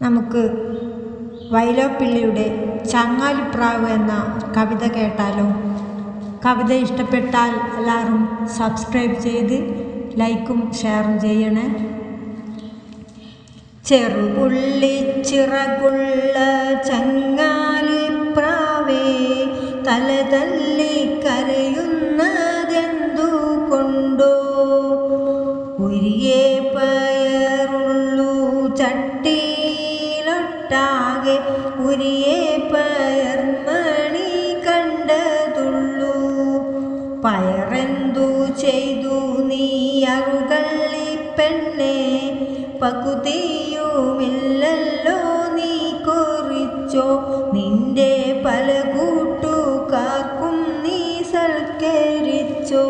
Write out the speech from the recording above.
നമുക്ക് വൈലോപ്പിള്ളിയുടെ ചങ്ങാലിപ്രാവ് എന്ന കവിത കേട്ടാലോ? കവിത ഇഷ്ടപ്പെട്ടാൽ എല്ലാവരും സബ്സ്ക്രൈബ് ചെയ്ത് ലൈക്കും ഷെയറും ചെയ്യണേ. ചെറുപുള്ളി ചിറകുള്ള ചങ്ങാലിപ്രാവേ തല തല്ലി കരയുന്നതെന്തു കൊണ്ടോ ഉരിയെ പയറുള്ളൂ ഒട്ടാകെ ഉരിയെ പയർമണി കണ്ടതുള്ളു. പയറെന്തു ചെയ്തു നീ അറുകള്ളി പെണ്ണെ? പകുതിയുമില്ലല്ലോ നീ കുറിച്ചോ? നിന്റെ പല കൂട്ടുകാർക്കും നീ സൽക്കരിച്ചോ?